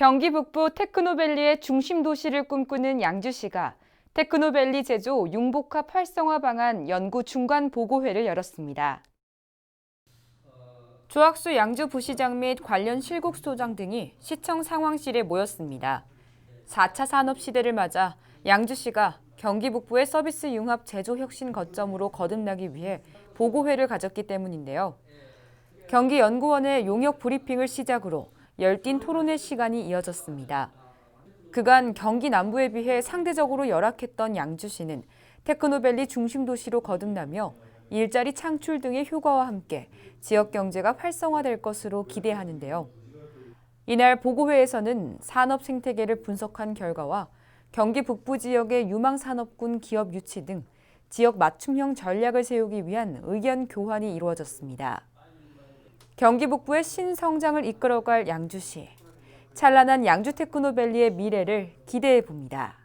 경기 북부 테크노밸리의 중심 도시를 꿈꾸는 양주시가 테크노밸리 제조 융복합 활성화 방안 연구 중간 보고회를 열었습니다. 조학수 양주 부시장 및 관련 실국소장 등이 시청 상황실에 모였습니다. 4차 산업 시대를 맞아 양주시가 경기 북부의 서비스 융합 제조 혁신 거점으로 거듭나기 위해 보고회를 가졌기 때문인데요. 경기연구원의 용역 브리핑을 시작으로 열띤 토론회 시간이 이어졌습니다. 그간 경기 남부에 비해 상대적으로 열악했던 양주시는 테크노밸리 중심 도시로 거듭나며 일자리 창출 등의 효과와 함께 지역 경제가 활성화될 것으로 기대하는데요. 이날 보고회에서는 산업 생태계를 분석한 결과와 경기 북부 지역의 유망 산업군 기업 유치 등 지역 맞춤형 전략을 세우기 위한 의견 교환이 이루어졌습니다. 경기 북부의 신성장을 이끌어갈 양주시. 찬란한 양주 테크노밸리의 미래를 기대해 봅니다.